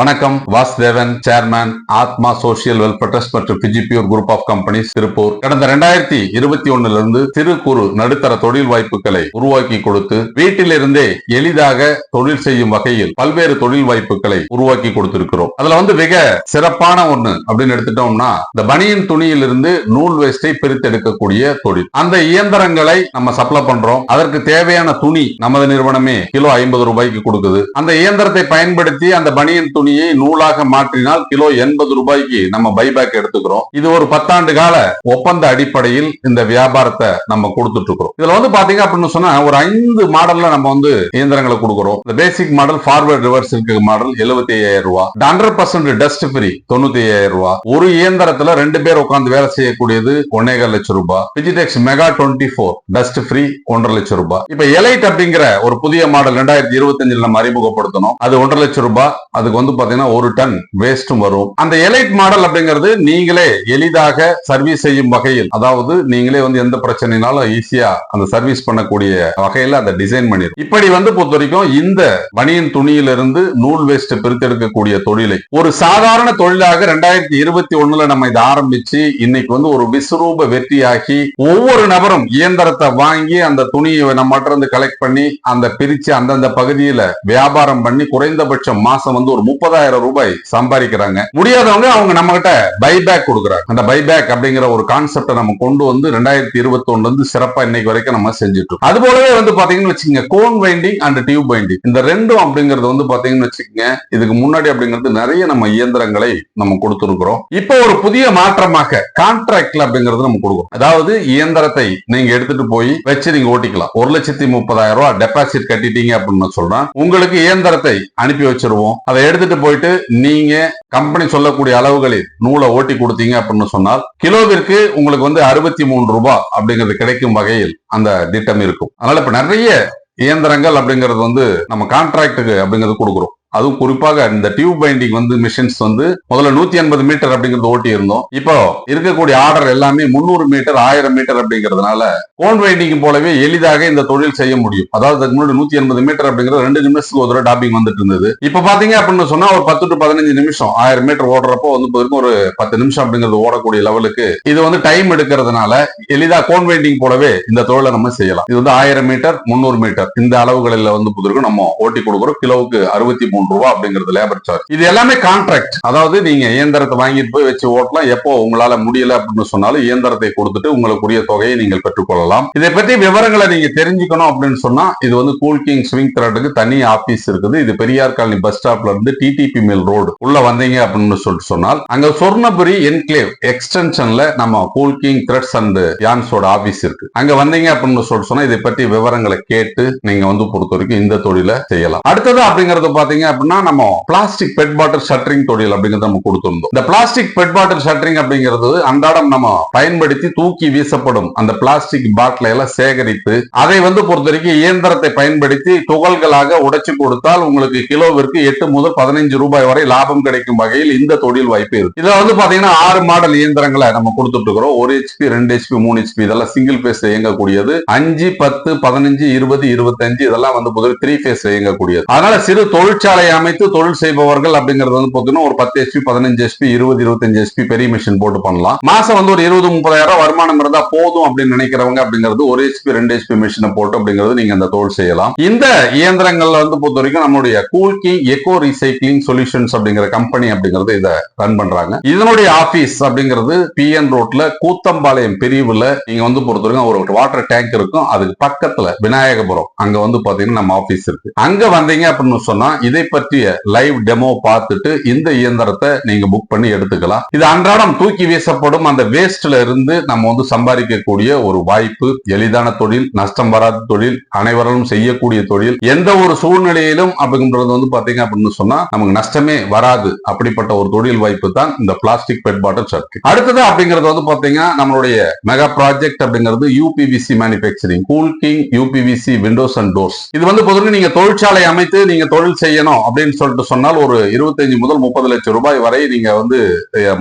வணக்கம். Vasudevan chairman Atma social welfare trust மற்றும் பிஜிபியூர் குரூப் ஆஃப் கம்பெனிஸ் திருப்பூர். கடந்த ரெண்டாயிரத்தி இருபத்தி ஒண்ணுல இருந்து சிறு குறு நடுத்தர தொழில் வாய்ப்புகளை உருவாக்கி கொடுத்து வீட்டிலிருந்தே எளிதாக தொழில் செய்யும் வகையில் பல்வேறு தொழில் வாய்ப்புகளை உருவாக்கி கொடுத்திருக்கிறோம். அதுல வந்து மிக சிறப்பான ஒண்ணு அப்படின்னு எடுத்துட்டோம்னா இந்த பனியின் துணியிலிருந்து நூல் வேஸ்டை பிரித்தெடுக்கக்கூடிய தொழில். அந்த இயந்திரங்களை நம்ம சப்ளை பண்றோம். அதற்கு தேவையான துணி நமது நிறுவனமே கிலோ ஐம்பது ரூபாய்க்கு கொடுக்குது. அந்த இயந்திரத்தை பயன்படுத்தி அந்த பனியின் துணியை நூலாக மாற்றினால் கிலோ எண்பது ரூபாய்க்கு நம்ம பைபேக் எடுத்துக்கிறோம். இது ஒரு பத்தாண்டு கால ஒப்பந்த அடிப்படையில் இந்த வியாபாரத்தை நம்ம கொடுத்துட்டு இருக்கிறோம் இதுல வந்து பாத்தீங்க அப்படின்னு சொன்னா ஒரு ஐந்து மாடல்ல நம்ம வந்து இயந்திரங்களை கொடுக்குறோம். இந்த பேசிக் மாடல் ஃபார்வர்ட் ரிவர்ஸ் இருக்க மாடல் எழுபத்தி ஐயாயிரம் ரூபாய் ஹண்ட்ரட் பர்சன்ட் டஸ்ட் ஃப்ரீ தொண்ணூத்தி ஐயாயிரம் ரூபாய் ஒரு இயந்திரத்துல ரெண்டு பேர் உட்கார்ந்து வேலை செய்யக்கூடியது ஒன்னேகால் லட்சம் ரூபாய் பிஜிடெக்ஸ் mega twenty four dust free ஒன்றரை லட்சம் ரூபாய் இப்ப எலைட் அப்படிங்கிற ஒரு புதிய மாடல் ரெண்டாயிரத்தி இருபத்தி இருபத்தஞ்சுல நம்ம அறிமுகப்படுத்தணும். அது ஒன்றரை லட்சம் ரூபாய் அதுக்கு வந்து வந்து பாத்தீங்கன்னா ஒரு டன் வேஸ்டும் வரும். அந்த எலைட் மாடல் அப்படிங்கிறது நீங்களே எளிதாக சர்வீஸ் செய்யும் வகையில் அதாவது நீங்களே வந்து எந்த பிரச்சனைனாலும் ஈஸியா அந்த சர்வீஸ் பண்ணக்கூடிய வகையில அதை டிசைன் பண்ணிடும் இப்படி வந்து பொறுத்த வரைக்கும் இந்த பனியின் துணியிலிருந்து நூல் வேஸ்ட் பிரித்தெடுக்கக்கூடிய தொழிலை ஒரு சாதாரண தொழிலாக ரெண்டாயிரத்தி இருபத்தி ஒண்ணுல நம்ம இதை ஆரம்பிச்சு இன்னைக்கு வந்து ஒரு விஸ்வரூப வெற்றியாகி ஒவ்வொரு நபரும் இயந்திரத்தை வாங்கி அந்த துணியை நம்ம இருந்து கலெக்ட் பண்ணி அந்த பிரிச்சு அந்தந்த பகுதியில வியாபாரம் பண்ணி குறைந்தபட்சம் மாசம் வந்து ஒரு முப்பதாயிரம் ரூபாய் சம்பாதிக்கிறாங்க. முடியாதவங்க அவங்க நம்ம கிட்ட பைபேக் கொடுக்குறாங்க. அந்த பைபேக் அப்படிங்கிற ஒரு கான்செப்டை நம்ம கொண்டு வந்து ரெண்டாயிரத்தி இருபத்தி ஒண்ணுல இருந்து சிறப்பா இன்னைக்கு வரைக்கும் நம்ம செஞ்சுட்டு அது போலவே வந்து பாத்தீங்கன்னு வச்சுக்கோங்க cone binding and tube binding இந்த ரெண்டும் அப்படிங்கிறது வந்து பாத்தீங்கன்னு வச்சுக்கோங்க இதுக்கு முன்னாடி அப்படிங்கிறது நிறைய நம்ம இயந்திரங்களை நம்ம கொடுத்துருக்கிறோம். இப்போ ஒரு புதிய மாற்றமாக கான்ட்ராக்ட்ல அப்படிங்கிறது நம்ம கொடுக்குறோம். அதாவது இயந்திரத்தை நீங்க எடுத்துட்டு போய் வச்சு நீங்க ஓட்டிக்கலாம். ஒரு லட்சத்தி முப்பதாயிரம் ரூபாய் டெபாசிட் கட்டிட்டீங்க அப்படின்னு சொல்றேன். உங்களுக்கு இயந்திரத்தை அனுப்பி வச்சிருவோம். அதை எடுத்துட்டு போயிட்டு நீங்க கம்பெனி சொல்லக்கூடிய அளவுகளில் நூலை ஓட்டி கொடுத்தீங்க அப்படின்னு சொன்னால் கிலோவிற்கு உங்களுக்கு வந்து அறுபத்தி மூணு ரூபாய் அப்படிங்கிறது கிடைக்கும் வகையில் அந்த திட்டம் இருக்கும். அதனால இப்ப நிறைய இயந்திரங்கள் அப்படிங்கிறது வந்து நம்ம கான்ட்ராக்டுக்கு அப்படிங்கிறது கொடுக்குறோம். அதுவும் குறிப்பாக இந்த டியூப் பைண்டிங் வந்து மிஷின்ஸ் வந்து முதல்ல நூத்தி எண்பது மீட்டர் அப்படிங்கிறது ஓட்டி இருந்தோம். இப்போ இருக்கக்கூடிய ஆர்டர் எல்லாமே முன்னூறு மீட்டர் ஆயிரம் மீட்டர் அப்படிங்கிறதுனால கோன் பைண்டிங் போலவே எளிதாக இந்த தொழில் செய்ய முடியும். அதாவது அதுக்கு முன்னாடி நூத்தி எண்பது மீட்டர் அப்படிங்கிறது ரெண்டு நிமிஷத்துக்கு ஒரு தடவை டாப்பிங் வந்துட்டு இருந்தது. இப்ப பாத்தீங்க அப்படின்னு சொன்னா ஒரு பத்து டு பதினஞ்சு நிமிஷம் ஆயிரம் மீட்டர் ஓடுறப்போ வந்து ஒரு பத்து நிமிஷம் அப்படிங்கிறது ஓடக்கூடிய லெவலுக்கு இது வந்து டைம் எடுக்கிறதுனால எளிதா கோன் பைண்டிங் போலவே இந்த தொழிலை நம்ம செய்யலாம். இது வந்து ஆயிரம் மீட்டர் முந்நூறு மீட்டர் இந்த அளவுகளில் வந்து புதிருக்கு நம்ம ஓட்டி கொடுக்குறோம். கிலோவுக்கு அறுபத்தி மூணு ரூபா அப்படிங்கிறது லேபர் சார்ஜ் இது எல்லாமே கான்ட்ராக்ட் அதாவது நீங்க இயந்திரத்தை வாங்கிட்டு போய் வச்சு ஓட்டலாம். எப்போ உங்களால முடியல அப்படின்னு சொன்னாலும் இயந்திரத்தை கொடுத்துட்டு உங்களுக்குரிய தொகையை நீங்கள் பெற்றுக்கொள்ளலாம். இதை பற்றி விவரங்களை நீங்க தெரிஞ்சுக்கணும் அப்படின்னு சொன்னா இது வந்து கூல் கிங் ஸ்விங் த்ரெட்டுக்கு தனி ஆபீஸ் இருக்குது. இது பெரியார் காலனி பஸ் ஸ்டாப்ல இருந்து டிடிபி மில் ரோடு உள்ள வந்தீங்க அப்படின்னு சொல்லிட்டு சொன்னால் அங்க சொர்ணபுரி என்கிளேவ் எக்ஸ்டென்ஷன்ல நம்ம கூல் கிங் த்ரெட்ஸ் அண்ட் யான்ஸோட ஆபீஸ் இருக்கு. அங்க வந்தீங்க அப்படின்னு சொல்லிட்டு சொன்னா இதை பற்றி விவரங்களை கேட்டு நீங்க வந்து பொறுத்த வரைக்கும் இந்த தொழிலை செய்யலாம். அடுத்தது அப்படிங்கறது பாத்தீங்க அப்படின்னா நம்ம பிளாஸ்டிக் பெட் பாட்டில் ஷட்டரிங் தொழில் அப்படிங்கறத நம்ம கொடுத்திருந்தோம். இந்த பிளாஸ்டிக் பெட் பாட்டில் ஷட்டரிங் அப்படிங்கிறது அன்றாடம் நம்ம பயன்படுத்தி தூக்கி வீசப்படும். அந்த பிளாஸ்டிக் பாட்டிலை எல்லாம் சேகரித்து அதை வந்து பொறுத்த வரைக்கும் இயந்திரத்தை பயன்படுத்தி துகள்களாக உடைச்சு கொடுத்தால் உங்களுக்கு கிலோவிற்கு எட்டு முதல் பதினைஞ்சு ரூபாய் வரை லாபம் கிடைக்கும் வகையில் இந்த தொழில் வாய்ப்பு இருக்கு. இதுல வந்து பாத்தீங்கன்னா ஆறு மாடல் இயந்திரங்களை நம்ம கொடுத்துட்டு இருக்கிறோம். ஒரு ஹெச்பி ரெண்டு ஹெச்பி மூணு ஹெச்பி இதெல்லாம் சிங்கிள் பேஸ் இயங்கக்கூடியது. அஞ்சு பத்து பதினஞ்சு இருபது இருபத்தஞ்சு இதெல்லாம் வந்து பொதுவாக த்ரீ பேஸ் இயங்கக்கூடியது. அதனால சிறு தொழிற்சாலை அமைத்து தொழில் செய்பவர்கள் அப்படிங்கிறது வந்து பாத்தீங்கன்னா ஒரு பத்து எஸ்பி பதினஞ்சு எஸ்பி இருபது இருபத்தஞ்சு எஸ்பி பெரிய மிஷின் போட்டு பண்ணலாம். மாசம் வந்து ஒரு இருபது முப்பதாயிரம் வருமானம் இருந்தா போதும் அப்படின்னு நினைக்கிறவங்க அப்படிங்கிறது ஒரு எஸ்பி ரெண்டு எஸ்பி மிஷினை போட்டு அப்படிங்கிறது நீங்க அந்த தொழில் செய்யலாம். இந்த இயந்திரங்கள்ல வந்து பொறுத்த வரைக்கும் நம்மளுடைய cool king eco recycling solutions அப்படிங்கிற கம்பெனி அப்படிங்கிறது இதை ரன் பண்றாங்க. இதனுடைய ஆபீஸ் அப்படிங்கிறது பிஎன் ரோட்ல கூத்தம்பாளையம் பிரிவுல நீங்க வந்து பொறுத்த வரைக்கும் ஒரு வாட்டர் டேங்க் இருக்கும். அதுக்கு பக்கத்துல விநாயகபுரம் அங்க வந்து பாத்தீங்கன்னா நம்ம ஆபீஸ் இருக்கு. அங்க வந்தீங்க அப்படின்னு சொன்னா இதை பற்றிய லைவ் டெமோ பார்த்துட்டு இந்த இயந்திரத்தை நீங்க புக் பண்ணி எடுத்துக்கலாம். இது அன்றாடம் தூக்கி வீசப்படும். அந்த வேஸ்ட்ல இருந்து நம்ம வந்து சம்பாதிக்கக்கூடிய ஒரு வாய்ப்பு எளிதான தொழில் நஷ்டம் வராத தொழில் அனைவரும் செய்யக்கூடிய தொழில் எந்த ஒரு சூழ்நிலையிலும் அப்படின்றது வந்து பாத்தீங்க அப்படின்னு சொன்னா நமக்கு நஷ்டமே வராது. அப்படிப்பட்ட ஒரு தொழில் வாய்ப்பு தான் இந்த பிளாஸ்டிக் பெட் பாட்டில் சர்க்கு அடுத்தது அப்படிங்கிறது வந்து பாத்தீங்கன்னா நம்மளுடைய மெகா ப்ராஜெக்ட் அப்படிங்கிறது UPVC manufacturing cool king UPVC windows and doors இது வந்து பொதுவாக நீங்க தொழிற்சாலை அமைத்து நீங்க தொழில் செய்யணும். அப்படின்னு சொல்லிட்டு சொன்னால் ஒரு இருபத்தஞ்சு முதல் முப்பது லட்சம் ரூபாய் வரை நீங்க வந்து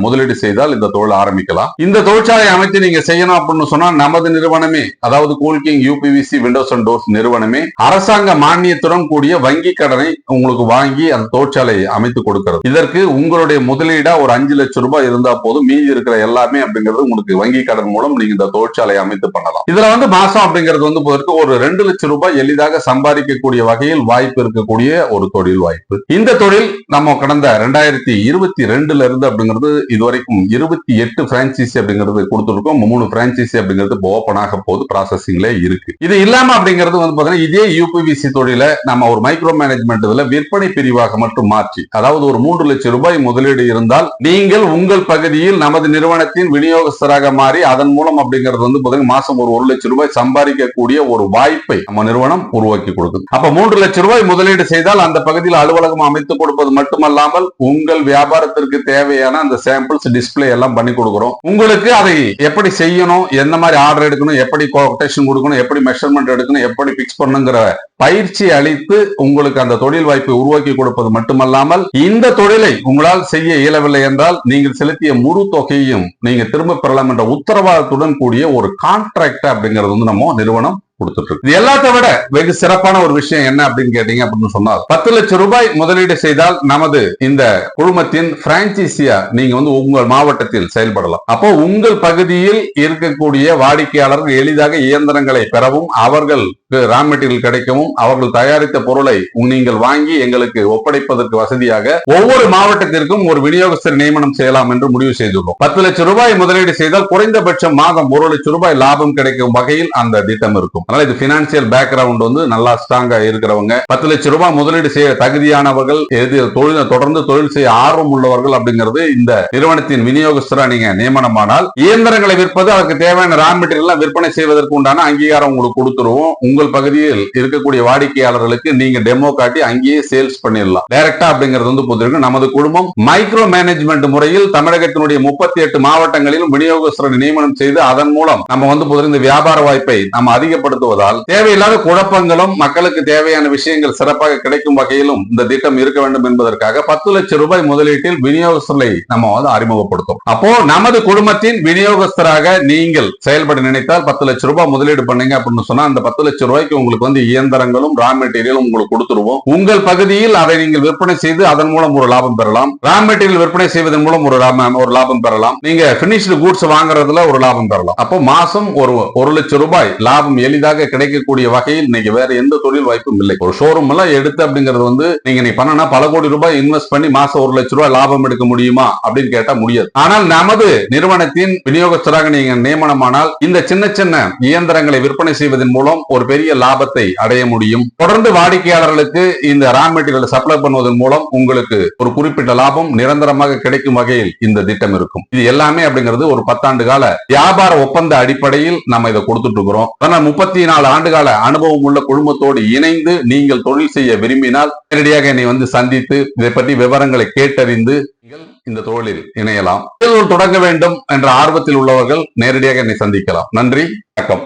முதலீடு செய்தால் இந்த தொழில் ஆரம்பிக்கலாம். இந்த தொழிற்சாலை அமைத்து நீங்க செய்யணும் அப்படின்னு சொன்னா நமது நிறுவனமே அதாவது cool king UPVC windows and doors நிறுவனமே அரசாங்க மானியத்துடன் கூடிய வங்கி கடனை உங்களுக்கு வாங்கி அந்த தொழிற்சாலையை அமைத்து கொடுக்கிறது. இதற்கு உங்களுடைய முதலீடா ஒரு அஞ்சு லட்சம் ரூபாய் இருந்தா போதும். மீதி இருக்கிற எல்லாமே அப்படிங்கிறது உங்களுக்கு வங்கி கடன் மூலம் நீங்க இந்த தொழிற்சாலை அமைத்து பண்ணலாம். இதுல வந்து மாசம் அப்படிங்கிறது வந்து ஒரு ரெண்டு லட்சம் ரூபாய் எளிதாக சம்பாதிக்கக்கூடிய வகையில் வாய்ப்பு இருக்கக்கூடிய ஒரு தொழில். வாய்ப்பு இந்த தொழில் நம்ம கடந்த ரெண்டாயிரத்தி இருபத்தி ரெண்டுல இருந்து அப்படிங்கிறது இதுவரைக்கும் இருபத்தி எட்டு பிரான்சைசி அப்படிங்கிறது கொடுத்துருக்கோம். மூணு பிரான்சைசி அப்படிங்கிறது இப்போ ஓப்பன் ஆக போது ப்ராசஸிங்ல இருக்கு. இது இல்லாம அப்படிங்கிறது வந்து பாத்தீங்கன்னா இதே யூபிவிசி தொழில நம்ம ஒரு மைக்ரோ மேனேஜ்மெண்ட் இதுல விற்பனை பிரிவாக மட்டும் மாற்றி அதாவது ஒரு மூன்று லட்சம் ரூபாய் முதலீடு இருந்தால் நீங்கள் உங்கள் பகுதியில் நமது நிறுவனத்தின் விநியோகஸ்தராக மாறி அதன் மூலம் அப்படிங்கிறது வந்து பாத்தீங்கன்னா மாசம் ஒரு ஒரு லட்சம் ரூபாய் சம்பாதிக்கக்கூடிய ஒரு வாய்ப்பை நம்ம நிறுவனம் உருவாக்கி கொடுக்குது. அப்ப மூன்று லட்சம் ரூபாய் முதலீடு செய்தால் அந்த பகுதியில் அலுவலகம் அமைத்து கொடுப்பது மட்டுமல்லாமல் உங்கள் வியாபாரத்திற்கு தேவையான அந்த சாம்பிள்ஸ் டிஸ்பிளே எல்லாம் பண்ணி கொடுக்குறோம். உங்களுக்கு அதை எப்படி செய்யணும் எந்த மாதிரி ஆர்டர் எடுக்கணும் எப்படி கொட்டேஷன் கொடுக்கணும் எப்படி மெஷர்மெண்ட் எடுக்கணும் எப்படி பிக்ஸ் பண்ணுங்கிற பயிற்சி அளித்து உங்களுக்கு அந்த தொழில் வாய்ப்பை உருவாக்கி கொடுப்பது மட்டுமல்லாமல் இந்த தொழிலை உங்களால் செய்ய இயலவில்லை என்றால் நீங்கள் செலுத்திய முழு தொகையையும் நீங்க திரும்ப பெறலாம் என்ற உத்தரவாதத்துடன் கூடிய ஒரு கான்ட்ராக்ட் அப்படிங்கிறது வந்து நம்ம நிறுவனம் கொடுத்துட்டு இருக்கு இது எல்லாத்த விட வெகு சிறப்பான ஒரு விஷயம் என்ன அப்படின்னு கேட்டீங்க அப்படின்னு சொன்னால் பத்து லட்சம் ரூபாய் முதலீடு செய்தால் நமது இந்த குழுமத்தின் பிரான்சைசியா நீங்க வந்து உங்கள் மாவட்டத்தில் செயல்படலாம். அப்போ உங்கள் பகுதியில் இருக்கக்கூடிய வாடிக்கையாளர்கள் எளிதாக இயந்திரங்களை பெறவும் அவர்களுக்கு ரா மெட்டீரியல் கிடைக்கவும் அவர்கள் தயாரித்த பொருளை நீங்கள் வாங்கி எங்களுக்கு ஒப்படைப்பதற்கு வசதியாக ஒவ்வொரு மாவட்டத்திற்கும் ஒரு விநியோகஸ்தர் நியமனம் செய்யலாம் என்று முடிவு செய்துள்ளோம். பத்து லட்சம் ரூபாய் முதலீடு செய்தால் குறைந்தபட்சம் மாதம் ஒரு லட்சம் ரூபாய் லாபம் கிடைக்கும் வகையில் அந்த திட்டம் இருக்கும். அதனால இது பினான்சியல் பேக்ரவுண்ட் வந்து நல்லா ஸ்ட்ராங்கா இருக்கிறவங்க. பத்து லட்சம் ரூபாய் முதலீடு செய்ய தகுதியானவர்கள் எது தொழில் தொடர்ந்து தொழில் செய்ய ஆர்வம் உள்ளவர்கள் அப்படிங்கிறது இந்த நிறுவனத்தின் விநியோகஸ்தரா நீங்க நியமனமானால் இயந்திரங்களை விற்பது அதற்கு தேவையான ரா மெட்டீரியல் விற்பனை செய்வதற்கு உண்டான அங்கீகாரம் உங்களுக்கு கொடுத்துருவோம். உங்கள் பகுதியில் இருக்கக்கூடிய வாடிக்கையாளர்களுக்கு நீங்க டெமோ காட்டி அங்கேயே சேல்ஸ் பண்ணிடலாம். டைரக்டா அப்படிங்கிறது வந்து பொறுத்திருக்கு. நமது குடும்பம் மைக்ரோ மேனேஜ்மெண்ட் முறையில் தமிழகத்தினுடைய முப்பத்தி எட்டு மாவட்டங்களிலும் விநியோகஸ்தரை நியமனம் செய்து அதன் மூலம் நம்ம வந்து பொதுவாக இந்த வியாபார வாய்ப்பை நம்ம அதிகப்படுத்துவதால் தேவையில்லாத குழப்பங்களும் மக்களுக்கு தேவையான விஷயங்கள் சிறப்பாக கிடைக்கும் வகையிலும் இந்த திட்டம் இருக்க வேண்டும் என்பதற்காக பத்து லட்சம் ரூபாய் முதலீட்டில் விநியோகஸ்தரை நம்ம வந்து அறிமுகப்படுத்தும். அப்போ நமது குடும்பத்தின் விநியோகஸ்தராக நீங்கள் செயல்பட நினைத்தால் பத்து லட்சம் ரூபாய் முதலீடு பண்ணீங்க அப்படின்னு சொன்னா அந்த பத்து லட்சம் ரூபாய்க்கு உங்களுக்கு வந்து இயந்திரங்களும் ரா மெட்டீரியலும் உங்களுக்கு கொடுத்துருவோம். உங்கள் பகுதியில் அதை நீங்கள் விற்பனை செய்து அதன் மூலம் ஒரு லாபம் பெறலாம். ரா மெட்டீரியல் விற்பனை செய்வதன் மூலம் ஒரு ஒரு லாபம் பெறலாம். நீங்க பினிஷ்டு கூட்ஸ் வாங்குறதுல ஒரு லாபம் பெறலாம். அப்போ மாசம் ஒரு ஒரு லட்சம் ரூபாய் லாபம் எளிதாக கிடைக்கக்கூடிய வகையில் இன்னைக்கு வேற எந்த தொழில் வாய்ப்பும் இல்லை. ஒரு ஷோரூம் எல்லாம் எடுத்து அப்படிங்கிறது வந்து நீங்க நீ பண்ணனா பல கோடி ரூபாய் இன்வெஸ்ட் பண்ணி மாசம் ஒரு லட்சம் ரூபாய் லாபம் எடுக்க முடியுமா அப்படின்னு கேட்டா முடியாது. ஆனால் நமது நிறுவனத்தின் விநியோகஸ்தராக நீங்க நியமனமானால் இந்த சின்ன சின்ன இயந்திரங்களை விற்பனை செய்வதன் மூலம் ஒரு பெரிய லாபத்தை அடைய முடியும். தொடர்ந்து வாடிக்கையாளர்களுக்கு இந்த ரா மெட்டீரியல் சப்ளை பண்ணுவதன் மூலம் உங்களுக்கு ஒரு குறிப்பிட்ட லாபம் நிரந்தரமாக கிடைக்கும் வகையில் இந்த திட்டம் இருக்கும். இது எல்லாமே அப்படிங்கிறது ஒரு பத்தாண்டு கால வியாபார ஒப்பந்த அடிப்படையில் நம்ம இதை கொடுத்துட்டு இருக்கிறோம். முப்பத்தி முப்பத்தி நாலு ஆண்டு கால அனுபவம் உள்ள குழுமத்தோடு இணைந்து நீங்கள் தொழில் செய்ய விரும்பினால் நேரடியாக என்னை வந்து சந்தித்து இதை பற்றி விவரங்களை கேட்டறிந்து நீங்கள் இந்த தொழிலில் இணையலாம். தொழில் தொடங்க வேண்டும் என்ற ஆர்வத்தில் உள்ளவர்கள் நேரடியாக என்னை சந்திக்கலாம். நன்றி. வணக்கம்.